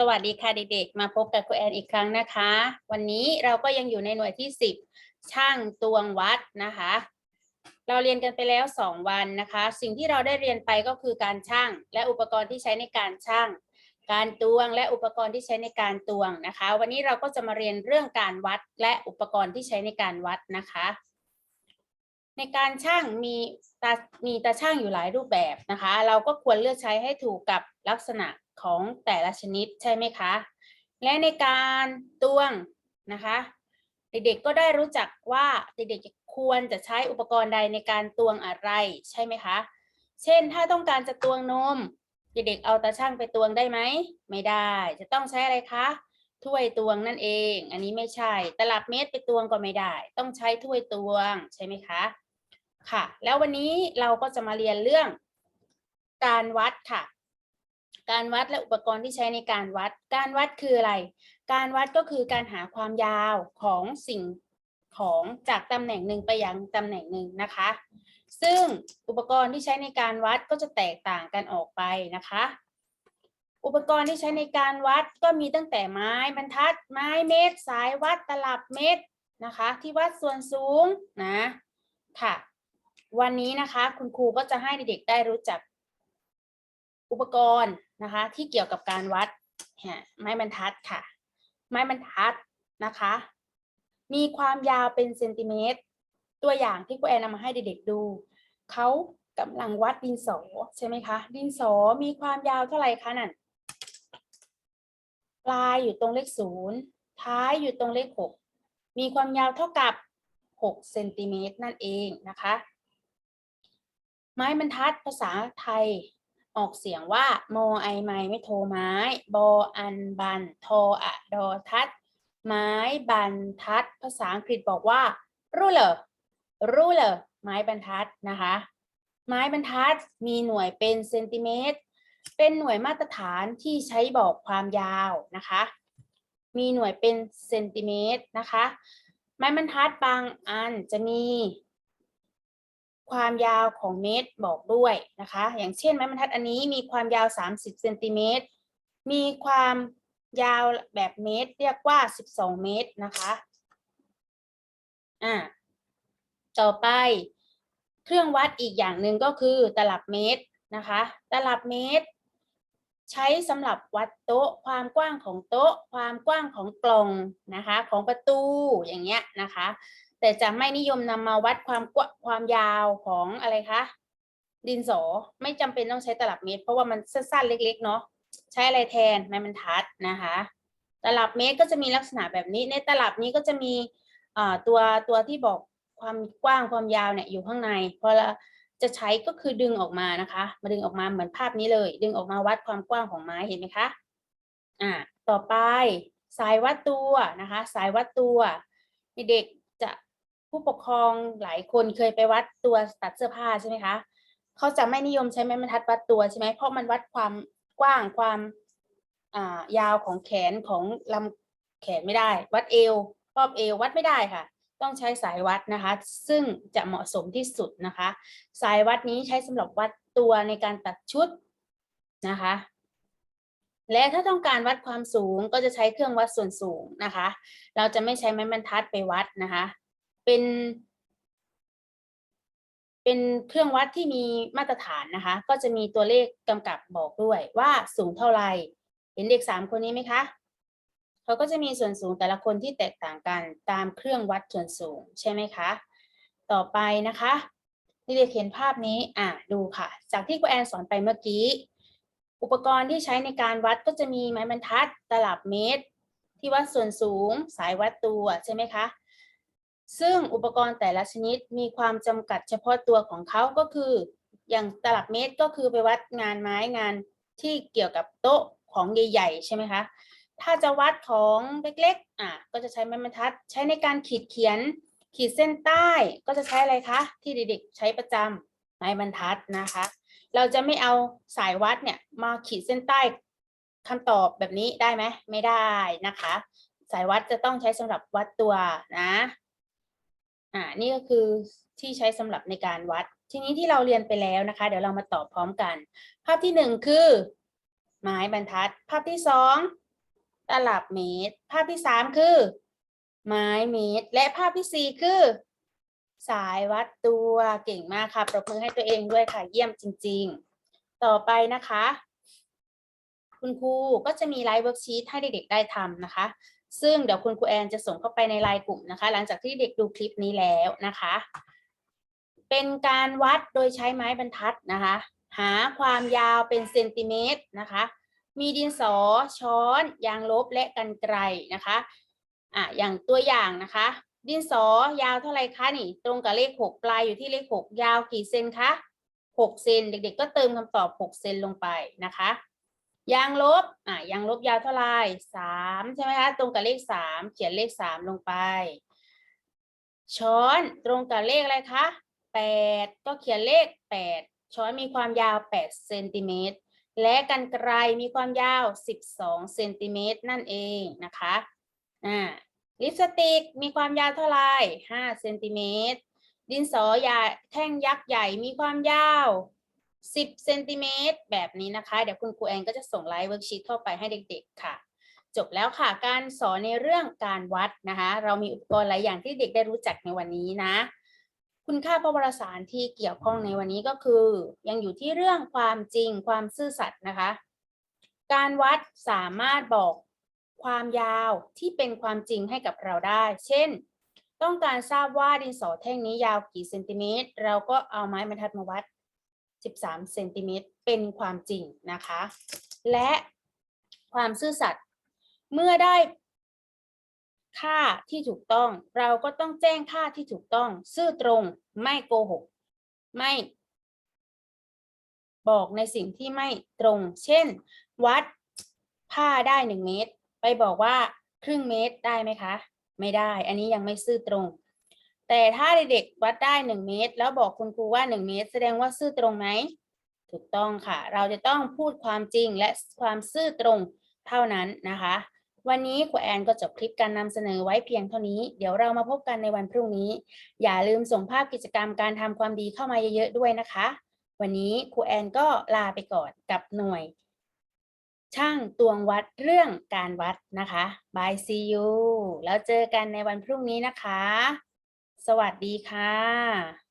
สวัสดีค่ะเด็กๆ มาพบกับครูแอนอีกครั้งนะคะ วันนี้เราก็ยังอยู่ในหน่วยที่ 10 ช่างตวงวัดนะคะ เราเรียนกันไปแล้ว 2 วันนะคะ สิ่งที่เราได้เรียนไปก็คือการช่างและอุปกรณ์ที่ใช้ในการช่าง การตวงและอุปกรณ์ที่ใช้ในการตวงนะคะ วันนี้เราก็จะมาเรียนเรื่องการวัดและอุปกรณ์ที่ใช้ในการวัดนะคะ ในการช่างมีตามีตาช่างอยู่หลายรูปแบบนะคะ เราก็ควรเลือกใช้ให้ถูกกับลักษณะ ของแต่ละชนิดใช่ไหมคะ และในการตวงนะคะ เด็กๆก็ได้รู้จักว่าเด็กๆควรจะใช้อุปกรณ์ใดในการตวงอะไรใช่ไหมคะ เช่นถ้าต้องการจะตวงนม เด็กๆเอาตาช่างไปตวงได้ไหม ไม่ได้ จะต้องใช้อะไรคะถ้วยตวงนั่นเอง อันนี้ไม่ใช่ ตลับเมตรไปตวงก็ไม่ได้ ต้องใช้ถ้วยตวงใช่ไหมคะ ค่ะ แล้ววันนี้เราก็จะมาเรียนเรื่อง การวัดค่ะ การวัดและอุปกรณ์ที่ใช้ในการวัด การวัดคืออะไร การวัดก็คือการหาความยาวของสิ่งของจากตำแหน่งหนึ่งไปยังตำแหน่งหนึ่งนะคะ ซึ่งอุปกรณ์ที่ใช้ในการวัดก็จะแตกต่างกันออกไปนะคะ อุปกรณ์ที่ใช้ในการวัดก็มีตั้งแต่ไม้บรรทัด ไม้เมตร สายวัดตลับเมตรนะคะ ที่วัดส่วนสูงนะค่ะ วันนี้นะคะคุณครูก็จะให้เด็กๆได้รู้จักอุปกรณ์ นะคะ ที่เกี่ยวกับการวัดไม้บรรทัดค่ะ ไม้บรรทัดนะคะ มีความยาวเป็นเซนติเมตร ตัวอย่างที่ครูแอนนำมาให้เด็กๆดู เขากำลังวัดดินสอใช่ไหมคะ ดินสอมีความยาวเท่าไหร่คะนั่นปลายอยู่ตรงเลขศูนย์ท้ายอยู่ตรงเลขหกมีความยาวเท่ากับหกเซนติเมตรนั่นเองนะคะ ไม้บรรทัดภาษาไทย ออกเสียงว่าโมไอไม้ไม่โทไม้บออันบันโทอะดอทัด ไม้บรรทัด ภาษาอังกฤษบอกว่า ruler ruler ไม้บรรทัดนะคะ ไม้บรรทัดมีหน่วยเป็นเซนติเมตร เป็นหน่วยมาตรฐานที่ใช้บอกความยาวนะคะ มีหน่วยเป็นเซนติเมตรนะคะ ไม้บรรทัดบางอันจะมี ความยาวของเมตรบอกด้วยนะคะ อย่างเช่นไม้บรรทัดอันนี้มีความยาว 30เซนติเมตร มีความยาวแบบเมตร เรียกว่า 12 เมตรนะคะอ่าต่อไป เครื่องวัดอีกอย่างหนึ่งก็คือตลับเมตรนะคะ ตลับเมตร ใช้สำหรับวัดโต๊ะ ความกว้างของโต๊ะ ความกว้างของกล่องนะคะ ของประตูอย่างเงี้ยนะคะ แต่จะไม่นิยมนำมาวัดความกว้างความยาวของอะไรคะดินสอไม่จำเป็นต้องใช้ตลับเมตร เพราะว่ามันสั้นๆเล็ก ๆ เนาะใช้อะไรแทนไม้บรรทัดนะคะ ตลับเมตรก็จะมีลักษณะแบบนี้ ในตลับนี้ก็จะมีตัวตัวที่บอกความกว้างความยาวเนี่ยอยู่ข้างในพอเราจะใช้ก็คือดึงออกมานะคะ มาดึงออกมาเหมือนภาพนี้เลย ดึงออกมาวัดความกว้างของไม้เห็นไหมคะอ่าต่อไปสายวัดตัวนะคะ สายวัดตัวเด็ก ผู้ปกครองหลายคนเคยไปวัดตัวตัดเสื้อผ้าใช่ไหมคะเขาจะไม่นิยมใช้ไม้บรรทัดวัดตัวใช่ไหมเพราะมันวัดความกว้างความายาวของแขนของลำแขนไม่ได้ วัดเอวรอบเอววัดไม่ได้ค่ะ ต้องใช้สายวัดนะคะ ซึ่งจะเหมาะสมที่สุดนะคะ สายวัดนี้ใช้สำหรับวัดตัวในการตัดชุดนะคะ และถ้าต้องการวัดความสูงก็จะใช้เครื่องวัดส่วนสูงนะคะ เราจะไม่ใช้ไม้บรรทัดไปวัดนะคะ เป็น เป็นเครื่องวัดที่มีมาตรฐานนะคะ ก็จะมีตัวเลขกำกับบอกด้วยว่าสูงเท่าไหร่เห็นเด็กสามคนนี้ไหมคะเขาก็จะมีส่วนสูงแต่ละคนที่แตกต่างกันตามเครื่องวัดส่วนสูงใช่ไหมคะ ต่อไปนะคะนี่เด็กเห็นภาพนี้อะดูค่ะ จากที่ครูแอนสอนไปเมื่อกี้ อุปกรณ์ที่ใช้ในการวัดก็จะมีไม้บรรทัด ตลับเมตร ที่วัดส่วนสูง สายวัดตัวใช่ไหมคะ ซึ่งอุปกรณ์แต่ละชนิดมีความจำกัดเฉพาะตัวของเขาก็คือ อย่างตลับเมตรก็คือไปวัดงานไม้งานที่เกี่ยวกับโต๊ะของใหญ่ๆใช่ไหมคะถ้าจะวัดของเล็กๆอะก็จะใช้ไม้บรรทัด ใช้ในการขีดเขียน ขีดเส้นใต้ก็จะใช้อะไรคะที่เด็กๆใช้ประจำไม้บรรทัดนะคะ เราจะไม่เอาสายวัดเนี่ยมาขีดเส้นใต้คำตอบแบบนี้ได้ไหมไม่ได้นะคะ สายวัดจะต้องใช้สำหรับวัดตัวนะ อ่านี่ก็คือที่ใช้สำหรับในการวัด ทีนี้ที่เราเรียนไปแล้วนะคะ เดี๋ยวเรามาตอบพร้อมกัน ภาพที่หนึ่งคือ ไม้บรรทัด ภาพที่สองตลับเมตร ภาพที่สามคือ ไม้เมตร และภาพที่สี่คือ สายวัดตัวเก่งมากค่ะปรบมือให้ตัวเองด้วยค่ะ เยี่ยมจริง ๆ ต่อไปนะคะ คุณครูก็จะมีไลฟ์เวิร์กชีตให้เด็กๆได้ทำนะคะ ซึ่งเดี๋ยวคุณครูแอนจะส่งเข้าไปในไลน์กลุ่มนะคะ หลังจากที่เด็กดูคลิปนี้แล้วนะคะ เป็นการวัดโดยใช้ไม้บรรทัดนะคะ หาความยาวเป็นเซนติเมตรนะคะ มีดินสอ ช้อน ยางลบและกันไกรนะคะอะอย่างตัวอย่างนะคะ ดินสอยาวเท่าไรคะนี่ ตรงกับเลขหกปลายอยู่ที่เลขหกยาวกี่เซนคะหกเซนเด็กๆ ก็เติมคำตอบหกเซนลงไปนะคะ ยางลบอะยางลบยาวเท่าไหร่สามใช่ไหมคะตรงกับเลขสามเขียนเลขสามลงไป ช้อนตรงกับเลขอะไรคะแปดก็เขียนเลขแปดช้อนมีความยาวแปดเซนติเมตรและกันไกรมีความยาวสิบสองเซนติเมตรนั่นเองนะคะอ่าลิปสติกมีความยาวเท่าไหร่ห้าเซนติเมตรดินสอยาแท่งยักษ์ใหญ่มีความยาว สิบเซนติเมตรแบบนี้นะคะ เดี๋ยวคุณครูแอนก็จะส่งไลฟ์เวิร์กชีตเข้าไปให้เด็กๆค่ะ จบแล้วค่ะการสอนในเรื่องการวัดนะคะ เรามีอุปกรณ์หลายอย่างที่เด็กได้รู้จักในวันนี้นะ คุณค่าพระวรสารที่เกี่ยวข้องในวันนี้ก็คือ ยังอยู่ที่เรื่องความจริงความซื่อสัตย์นะคะ การวัดสามารถบอกความยาวที่เป็นความจริงให้กับเราได้ เช่น ต้องการทราบว่าดินสอแท่งนี้ยาวกี่เซนติเมตร เราก็เอาไม้บรรทัดมาวัด 13เซนติเมตรเป็นความจริงนะคะ และความซื่อสัตย์เมื่อได้ค่าที่ถูกต้อง เราก็ต้องแจ้งค่าที่ถูกต้อง ซื่อตรงไม่โกหก ไม่ บอกในสิ่งที่ไม่ตรง เช่น วัดผ้าได้หนึ่งเมตร ไปบอกว่าครึ่งเมตรได้ไหมคะ ไม่ได้ อันนี้ยังไม่ซื่อตรง แต่ถ้าเด็กๆวัดได้หนึ่งเมตร แล้วบอกคุณครูว่าหนึ่งเมตร แสดงว่าซื่อตรงไหมถูกต้องค่ะ เราจะต้องพูดความจริงและความซื่อตรงเท่านั้นนะคะ วันนี้ครูแอนก็จบคลิปการนำเสนอไว้เพียงเท่านี้ เดี๋ยวเรามาพบกันในวันพรุ่งนี้ อย่าลืมส่งภาพกิจกรรมการทำความดีเข้ามาเยอะๆด้วยนะคะ วันนี้ครูแอนก็ลาไปก่อนกับหน่วย ช่างตวงวัดเรื่องการวัดนะคะบายซียูแล้วเจอกันในวันพรุ่งนี้นะคะ สวัสดีค่ะ